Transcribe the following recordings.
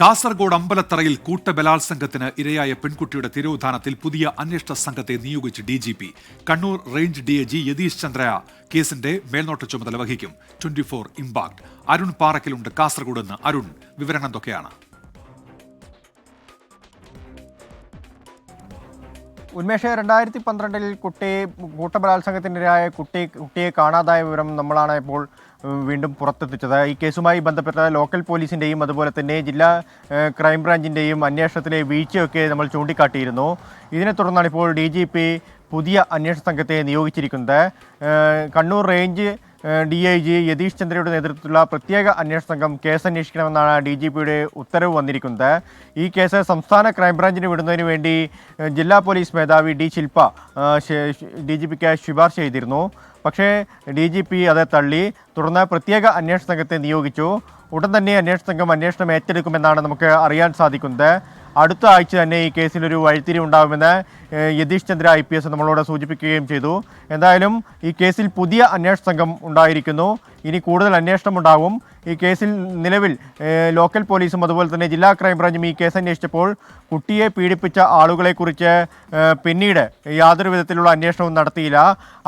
കാസർഗോഡ് അമ്പലത്തറയിൽ കൂട്ടബലാത്സംഗത്തിന് ഇരയായ പെൺകുട്ടിയുടെ തിരോധാനത്തിൽ പുതിയ അന്വേഷണ സംഘത്തെ നിയോഗിച്ച് D G P. Kannur range D G Yathish Chandraiah കേസിന്റെ മേൽനോട്ട ചുമതല വഹിക്കും. ട്വന്റി ഫോർ ഇമ്പാക്ട് അരുൺ പാറക്കിലുണ്ട് കാസർഗോഡ് നിന്ന് അരുൺ വിവരങ്ങൾ എന്തൊക്കെയാണ്? ഉന്മേഷ രണ്ടായിരത്തി പന്ത്രണ്ടിൽ കുട്ടി കൂട്ടബലാത്സംഗത്തിനിരയായ കുട്ടി കുട്ടിയെ കാണാതായ വിവരം നമ്മളാണ് ഇപ്പോൾ വീണ്ടും പുറത്തെത്തിച്ചത്. ഈ കേസുമായി ബന്ധപ്പെട്ട ലോക്കൽ പോലീസിന്റെയും അതുപോലെ തന്നെ ജില്ലാ ക്രൈംബ്രാഞ്ചിന്റെയും അന്വേഷണത്തിലെ വീഴ്ചയൊക്കെ നമ്മൾ ചൂണ്ടിക്കാട്ടിയിരുന്നു. ഇതിനെ തുടർന്നാണ് ഇപ്പോൾ ഡി പുതിയ അന്വേഷണ സംഘത്തെ നിയോഗിച്ചിരിക്കുന്നത്. Kannur range D I G Yathish ചന്ദ്രയുടെ നേതൃത്വത്തിലുള്ള പ്രത്യേക അന്വേഷണ സംഘം കേസ് അന്വേഷിക്കണമെന്നാണ് ഡി ജി പിയുടെ ഉത്തരവ് വന്നിരിക്കുന്നത്. ഈ കേസ് സംസ്ഥാന ക്രൈംബ്രാഞ്ചിന് വിടുന്നതിന് വേണ്ടി ജില്ലാ പോലീസ് മേധാവി ഡി ശില്പ ഡി ജി പിക്ക് ശുപാർശ ചെയ്തിരുന്നു. പക്ഷേ ഡി ജി പി അത് തള്ളി. തുടർന്ന് പ്രത്യേക അന്വേഷണ സംഘത്തെ നിയോഗിച്ചു. ഉടൻ തന്നെ അന്വേഷണ സംഘം അന്വേഷണം ഏറ്റെടുക്കുമെന്നാണ് നമുക്ക് അറിയാൻ സാധിക്കുന്നത്. അടുത്ത ആഴ്ച തന്നെ ഈ കേസിൽ ഒരു വഴിത്തിരി ഉണ്ടാകുമെന്ന് Yathish Chandra I P S നമ്മളോട് സൂചിപ്പിക്കുകയും ചെയ്തു. എന്തായാലും ഈ കേസിൽ പുതിയ അന്വേഷണ സംഘം ഉണ്ടായിരിക്കുന്നു. ഇനി കൂടുതൽ അന്വേഷണം ഉണ്ടാകും ഈ കേസിൽ നിലവിൽ ലോക്കൽ പോലീസും അതുപോലെ തന്നെ ജില്ലാ ക്രൈംബ്രാഞ്ചും ഈ കേസ് അന്വേഷിച്ചപ്പോൾ കുട്ടിയെ പീഡിപ്പിച്ച ആളുകളെക്കുറിച്ച് കുറിച്ച് പിന്നീട് യാതൊരു വിധത്തിലുള്ള അന്വേഷണവും നടത്തിയില്ല.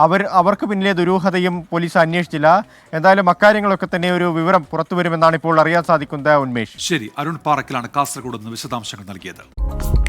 അവർ അവർക്ക് പിന്നിലെ ദുരൂഹതയും പോലീസ് അന്വേഷിച്ചില്ല. എന്തായാലും അക്കാര്യങ്ങളൊക്കെ തന്നെ ഒരു വിവരം പുറത്തു വരുമെന്നാണ് ഇപ്പോൾ അറിയാൻ സാധിക്കുന്നത് ഉന്മേഷ്. ശരി അരുൺ പാറക്കിലാണ് കാസർഗോഡ് വിശദാംശങ്ങൾ navigator.